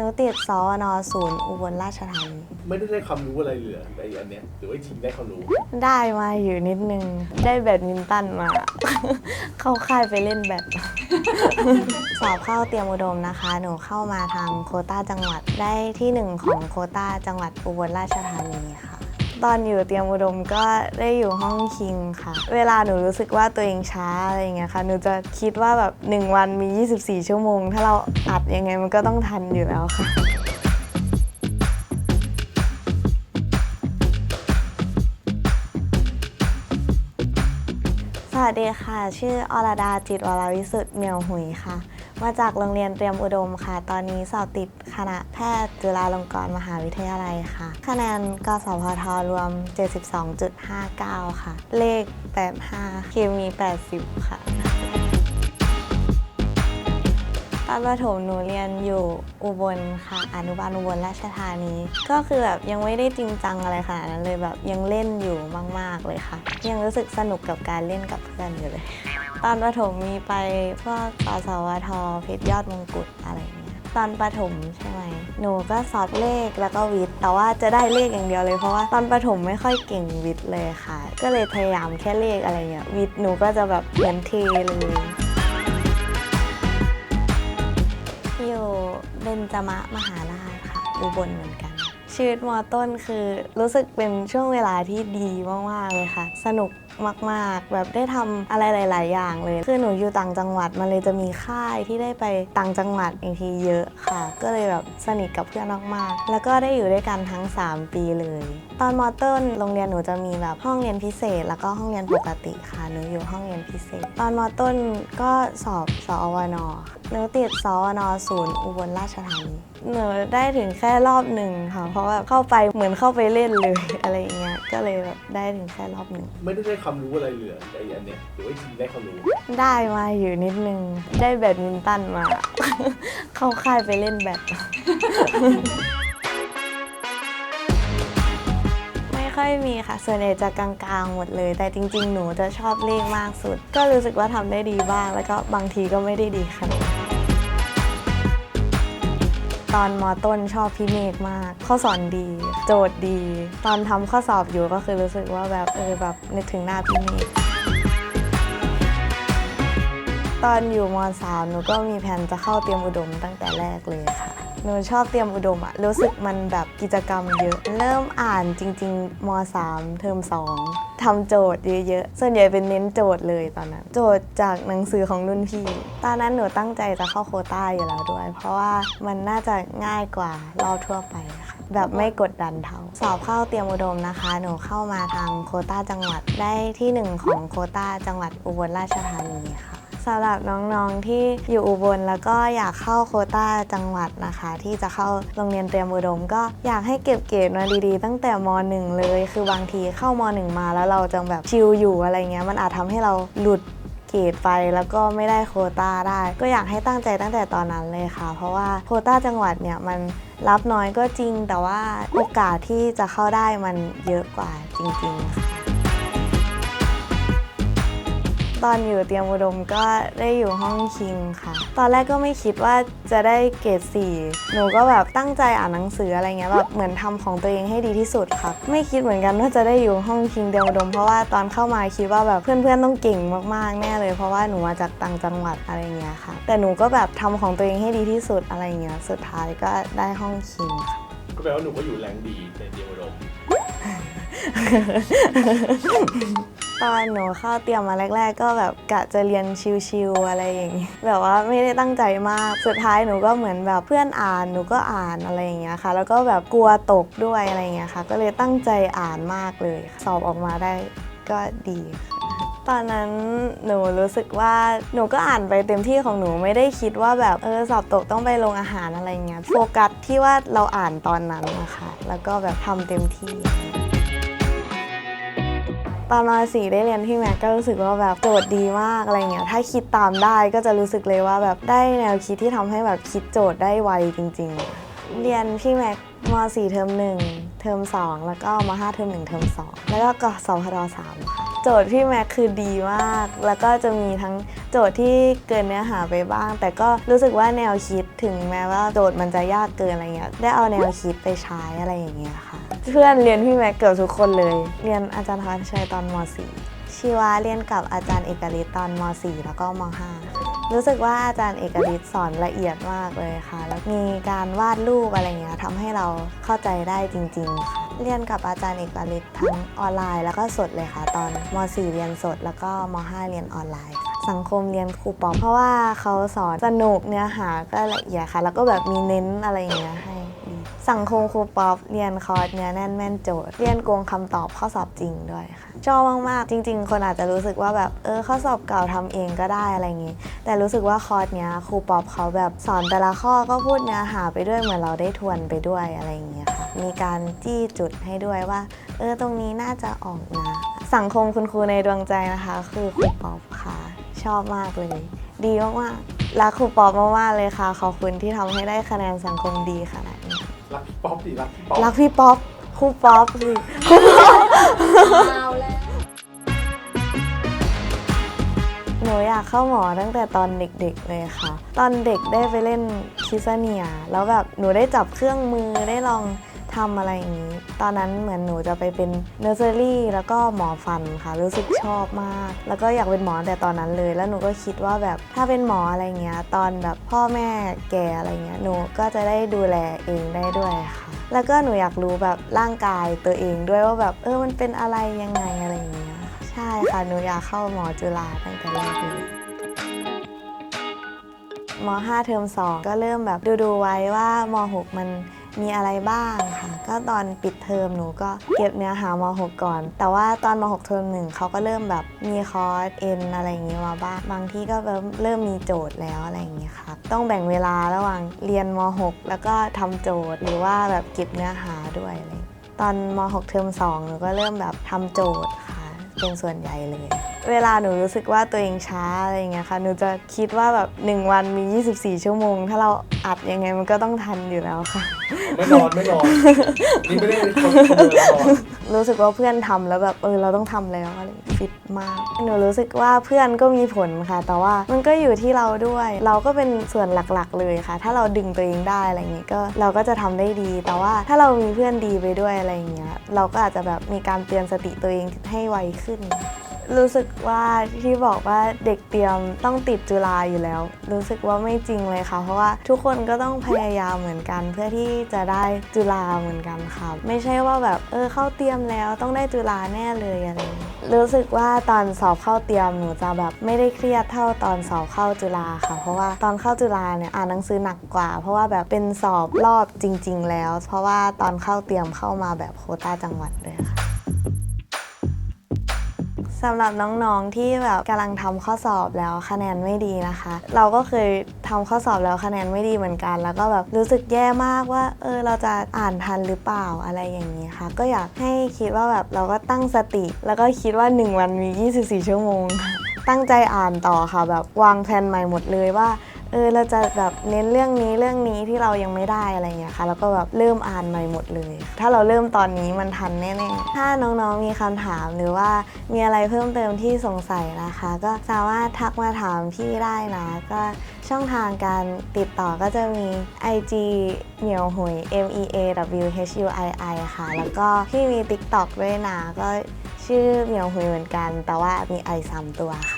หนูติดสวนศูนย์อุบลราชธานีไม่ได้ได้ความรู้อะไรเลยเหรอในอันเนี้ยหรือว่าจริงได้ความรู้ ได้มาอยู่นิดนึง ได้แบดมินตันมา เข้าค่ายไปเล่นแบด สอบเข้าเตรียมอุดมนะคะ หนูเข้ามาทางโควต้าจังหวัดได้ที่หนึ่งของโควต้าจังหวัดอุบลราชธานีค่ะ ตอนอยู่เตรียมอุดมก็ได้อยู่ห้องคิงค่ะ เวลาหนูรู้สึกว่าตัวเองช้าอะไรอย่างเงี้ยค่ะ หนูจะคิดว่าแบบ 1 วันมี 24 ชั่วโมง ถ้าเราอัดยังไงมันก็ต้องทันอยู่แล้วค่ะสวัสดีค่ะ ชื่ออรดาจิตวรวิสุทธิ์เมียวหุยค่ะ มาจากโรงเรียนเตรียมอุดมค่ะ ตอนนี้สอบติดคณะแพทย์จุฬาลงกรณ์มหาวิทยาลัยค่ะ คะแนนกสพทรวม 72.59 ค่ะ เลข 85 เคมี 80 ค่ะตอนประถมหนูเรียนอยู่อุบลค่ะอนุบาลอุบลราชธานี ก็คือแบบยังไม่ได้จริงจังอะไรขนาดนั้นเลยแบบยังเล่นอยู่มาก ๆ เลยค่ะ ยังรู้สึกสนุกกับการเล่นกับเพื่อนอยู่เลย ตอนประถมมีไปพวกกสวทเพชรยอดมงกุฎอะไรเงี้ยตอนประถมใช่ไหมหนูก็สอบเลขแล้วก็วิทย์แต่ว่าจะได้เลขอย่างเดียวเลยเพราะว่าตอนประถมไม่ค่อยเก่งวิทย์เลยค่ะ ก็เลยพยายามแค่เลขอะไรเงี้ยวิทย์หนูก็จะแบบเหมือนเทเลยอยู่เบญจมะมหาราชค่ะอุบลเหมือนกันชีวิตมอต้นคือรู้สึกเป็นช่วงเวลาที่ดีมากๆเลยค่ะ สนุก มาก ๆ แบบได้ทำอะไรหลาย ๆ อย่างเลย คือหนูอยู่ต่างจังหวัดมันเลยจะมีค่ายที่ได้ไปต่างจังหวัดอีกทีเยอะค่ะ ก็เลยแบบสนิทกับเพื่อนมาก ๆ แล้วก็ได้อยู่ด้วยกันทั้ง 3 ปีเลย ตอนมอต้นโรงเรียนหนูจะมีแบบห้องเรียนพิเศษ แล้วก็ห้องเรียนปกติค่ะ หนูอยู่ห้องเรียนพิเศษ ตอนมอต้นก็สอบสอวน หนูติดสวนศูนย์อุบลราชธานีหนูได้ถึงแค่รอบหนึ่งค่ะ เพราะว่าเข้าไปเหมือนเข้าไปเล่นเลยอะไรอย่างเงี้ย ก็เลยแบบได้ถึงแค่รอบหนึ่ง ไม่ได้ได้ความรู้อะไรเลยเหรอในอันเนี้ยหรือว่าจริงได้ความรู้ได้มาอยู่นิดนึง ได้แบดมินตันมา เข้าค่ายไปเล่นแบด ไม่ค่อยมีค่ะ ส่วนใหญ่จะกลางๆหมดเลย แต่จริง ๆ หนูจะชอบเลขมากสุด ก็รู้สึกว่าทำได้ดีบ้าง แล้วก็บางทีก็ไม่ได้ดีขนาดนั้นต อนมอต้นชอบพี่เมฆมาก ข้อสอนดี โจทย์ดี ตอนทำข้อสอบอยู่ก็คือรู้สึกว่าแบบเออแบบนึกถึงหน้าพี่เมฆตอนอยู่ม .3 หนูก็มีแผนจะเข้าเตรียมอุดมตั้งแต่แรกเลยค่ะ หนูชอบเตรียมอุดมอะรู้สึกมันแบบกิจกรรมเยอะ เริ่มอ่านจริง ๆม .3 เทอม2ทำโจทย์เยอะๆ ส่วนใหญ่เป็นเน้นโจทย์เลยตอนนั้น โจทย์จากหนังสือของรุ่นพี่ ตอนนั้นหนูตั้งใจจะเข้าโคต้าอยู่แล้วด้วย เพราะว่ามันน่าจะง่ายกว่ารอบทั่วไปค่ะแบบไม่กดดันเท่า สอบเข้าเตรียมอุดมนะคะ หนูเข้ามาทางโคต้าจังหวัดได้ที่หนึ่งของโคต้าจังหวัดอุบลราชธานีค่ะ สำหรับน้องๆที่อยู่อุบลแล้วก็อยากเข้าโคต้าจังหวัดนะคะ ที่จะเข้าโรงเรียนเตรียมอุดม ก็อยากให้เก็บเกรดมาดีๆ ตั้งแต่ม .1 เลย คือบางทีเข้าม .1 มาแล้วเราจังแบบชิลอยู่อะไรเงี้ยมันอาจทำให้เราหลุดเกรดไปแล้วก็ไม่ได้โคต้าได้ ก็อยากให้ตั้งใจตั้งแต่ตอนนั้นเลยค่ะ เพราะว่าโคต้าจังหวัดเนี่ยมันรับน้อยก็จริง แต่ว่าโอกาสที่จะเข้าได้มันเยอะกว่าจริงๆค่ะ ตอนอยู่เตรียมอุดมก็ได้อยู่ห้องคิงค่ะ ตอนแรกก็ไม่คิดว่าจะได้เกรด4หนูก็แบบตั้งใจอ่านหนังสืออะไรเงี้ยแบบเหมือนทำของตัวเองให้ดีที่สุดค่ะ ไม่คิดเหมือนกันว่าจะได้อยู่ห้องคิงเตรียมอุดม เพราะว่าตอนเข้ามาคิดว่าแบบเพื่อนๆต้องเก่งมากๆแน่เลย เพราะว่าหนูมาจากต่างจังหวัดอะไรเงี้ยค่ะ แต่หนูก็แบบทำของตัวเองให้ดีที่สุดอะไรเงี้ยสุดท้ายก็ได้ห้องคิงค่ะก็แปลว่าหนูก็อยู่แรงดีในเดียวอุดม ตอนหนูเข้าเตรียมมาแรก ๆ ก็แบบกะจะเรียนชิวๆอะไรอย่างงี้แบบว่าไม่ได้ตั้งใจมากสุดท้ายหนูก็เหมือนแบบเพื่อนอ่านหนูก็อ่านอะไรอย่างเงี้ยค่ะ แล้วก็แบบกลัวตกด้วยอะไรอย่างเงี้ยค่ะ ก็เลยตั้งใจอ่านมากเลยสอบออกมาได้ก็ดีค่ะตอนนั้นหนูรู้สึกว่าหนูก็อ่านไปเต็มที่ของหนูไม่ได้คิดว่าแบบเออสอบตกต้องไปลงอาหารอะไรเงี้ยโฟกัสที่ว่าเราอ่านตอนนั้นนะคะแล้วก็แบบทำเต็มที่ ตอนมสี่ได้เรียนที่แม็กก็รู้สึกว่าแบบโจทย์ดีมากอะไรเงี้ยถ้าคิดตามได้ก็จะรู้สึกเลยว่าแบบได้แนวคิดที่ทำให้แบบคิดโจทย์ได้ไวจริง ๆ เรียนพี่แม็กมสี่เทอม1เทอม2แล้วก็ม5เทอม1เทอม2แล้วก็กสพท3ค่ะโจทย์พี่แม็กคือดีมาก แล้วก็จะมีทั้งโจทย์ที่เกินเนื้อหาไปบ้าง แต่ก็รู้สึกว่าแนวคิดถึงแม้ว่าโจทย์มันจะยากเกินอะไรเงี้ยได้เอาแนวคิดไปใช้อะไรอย่างเงี้ยค่ะ เพื่อนเรียนพี่แม็กเกือบทุกคนเลย เรียนอาจารย์พันชัยตอนม .4 ชีวาเรียนกับอาจารย์เอกฤทธิ์ตอนม .4 แล้วก็ม .5 รู้สึกว่าอาจารย์เอกฤทธิ์สอนละเอียดมากเลยค่ะ แล้วมีการวาดรูปอะไรเงี้ยทำให้เราเข้าใจได้จริง ๆ ค่ะ เรียนกับอาจารย์เอกฤทธิ์ทั้งออนไลน์ แล้วก็สดเลยค่ะ ตอนม .4 เรียนสด แล้วก็ม .5 เรียนออนไลน์ค่ะสังคมเรียนครูปอมเพราะว่าเขาสอนสนุกเนื้อหาก็ละเอียดค่ะ แล้วก็แบบมีเน้นอะไรอย่างเงี้ยให้ สังคมครูป๊อปเรียนคอร์สเนื้อแน่นแม่นโจทย์ เรียนโกงคำตอบข้อสอบจริงด้วยค่ะชอบมากๆ จริง ๆ คนอาจจะรู้สึกว่าแบบเออข้อสอบเก่าทำเองก็ได้อะไรอย่างงี้ แต่รู้สึกว่าคอร์สเนี้ยครูป๊อปเขาแบบสอนแต่ละข้อก็พูดเนื้อหาไปด้วยเหมือนเราได้ทวนไปด้วยอะไรอย่างเงี้ยค่ะมีการจี้จุดให้ด้วยว่า เออตรงนี้น่าจะออกนะ สังคมคุณครูในดวงใจนะคะ คือครูป๊อปค่ะ ชอบมากเลย ดีมากๆรักครูป๊อปมากๆเลยค่ะ ขอบคุณที่ทำให้ได้คะแนนสังคมดีขนาดนี้ รักพี่ป๊อปดิรักพี่ป๊อปรักพี่ป๊อปครูป๊อปสิเอาแล้วหนูอยากเข้าหมอตั้งแต่ตอนเด็กๆเลยค่ะ ตอนเด็กได้ไปเล่นคิสเนีย แล้วแบบหนูได้จับเครื่องมือได้ลอง ทำอะไรอย่างนี้ ตอนนั้นเหมือนหนูจะไปเป็นเนอร์เซอรี่แล้วก็หมอฟันค่ะ รู้สึกชอบมาก แล้วก็อยากเป็นหมอแต่ตอนนั้นเลย แล้วหนูก็คิดว่าแบบถ้าเป็นหมออะไรเงี้ย ตอนแบบพ่อแม่แก่อะไรเงี้ย หนูก็จะได้ดูแลเองได้ด้วยค่ะ แล้วก็หนูอยากรู้แบบร่างกายตัวเองด้วยว่าแบบเออ มันเป็นอะไรยังไงอะไรอย่างเงี้ย ใช่ค่ะ หนูอยากเข้าหมอจุฬาตั้งแต่แรกเลยม .5 เทอม2 ก็เริ่มแบบดูดูไว้ว่าม .6 มัน มีอะไรบ้างค่ะ ก็ตอนปิดเทอมหนูก็เก็บเนื้อหาม .6 ก่อน แต่ว่าตอนม .6 เทอมหนึ่งเขาก็เริ่มแบบมีคอร์สเอ็นอะไรอย่างงี้มาบ้างบางที่ก็เริ่มเริ่มมีโจทย์แล้วอะไรอย่างงี้ค่ะ ต้องแบ่งเวลาระหว่างเรียนม .6 แล้วก็ทำโจทย์หรือว่าแบบเก็บเนื้อหาด้วยอะไรอย่างงี้ตอนม .6 เทอม2หนูก็เริ่มแบบทำโจทย์ค่ะเป็นส่วนใหญ่เลยเวลาหนูรู้สึกว่าตัวเองช้าอะไรอย่างเงี้ยค่ะหนูจะคิดว่าแบบ 1 วันมี 24 ชั่วโมง ถ้าเราอัดยังไงมันก็ต้องทันอยู่แล้วค่ะ ไม่นอนไม่นอนนี่ไม่ได้คนคนเดียวนอนรู้สึกว่าเพื่อนทำแล้วแบบเออเราต้องทำแล้วอะไรอย่างเงี้ยฟิตมาก หนูรู้สึกว่าเพื่อนก็มีผลค่ะ แต่ว่ามันก็อยู่ที่เราด้วย เราก็เป็นส่วนหลักๆ เลยค่ะ ถ้าเราดึงตัวเองได้อะไรอย่างเงี้ยก็เราก็จะทำได้ดี แต่ว่าถ้าเรามีเพื่อนดีไปด้วยอะไรอย่างเงี้ยเราก็อาจจะแบบมีการเตือนสติตัวเองให้ไวขึ้น รู้สึกว่าที่บอกว่าเด็กเตรียมต้องติดจุฬาอยู่แล้ว รู้สึกว่าไม่จริงเลยค่ะ เพราะว่าทุกคนก็ต้องพยายามเหมือนกัน เพื่อที่จะได้จุฬาเหมือนกันค่ะไม่ใช่ว่าแบบเออเข้าเตรียมแล้วต้องได้จุฬาแน่เลยอะไรรู้สึกว่าตอนสอบเข้าเตรียมหนูจะแบบไม่ได้เครียดเท่าตอนสอบเข้าจุฬาค่ะ เพราะว่าตอนเข้าจุฬาเนี่ยอ่านหนังสือหนักกว่า เพราะว่าแบบเป็นสอบรอบจริง ๆ แล้ว เพราะว่าตอนเข้าเตรียมเข้ามาแบบโคต้าจังหวัดเลยค่ะ สำหรับน้องๆที่แบบกำลังทำข้อสอบแล้วคะแนนไม่ดีนะคะ เราก็เคยทำข้อสอบแล้วคะแนนไม่ดีเหมือนกัน แล้วก็แบบรู้สึกแย่มากว่า เออเราจะอ่านทันหรือเปล่าอะไรอย่างนี้ค่ะ ก็อยากให้คิดว่าแบบเราก็ตั้งสติ แล้วก็คิดว่า 1 วันมี 24 ชั่วโมง ตั้งใจอ่านต่อค่ะแบบวางแผนใหม่หมดเลยว่า เออเราจะแบบเน้นเรื่องนี้เรื่องนี้ที่เรายังไม่ได้อะไรเงี้ยค่ะ แล้วก็แบบเริ่มอ่านใหม่หมดเลย ถ้าเราเริ่มตอนนี้มันทันแน่ๆ ถ้าน้องๆมีคำถามหรือว่ามีอะไรเพิ่มเติมที่สงสัยนะคะ ก็สามารถทักมาถามพี่ได้นะ ก็ช่องทางการติดต่อก็จะมี IG เหมียวหุย M E A W H U I I ค่ะ แล้วก็พี่มี TikTok ด้วยนะก็ชื่อเหมียวหุยเหมือนกัน แต่ว่ามี I สามตัวค่ะ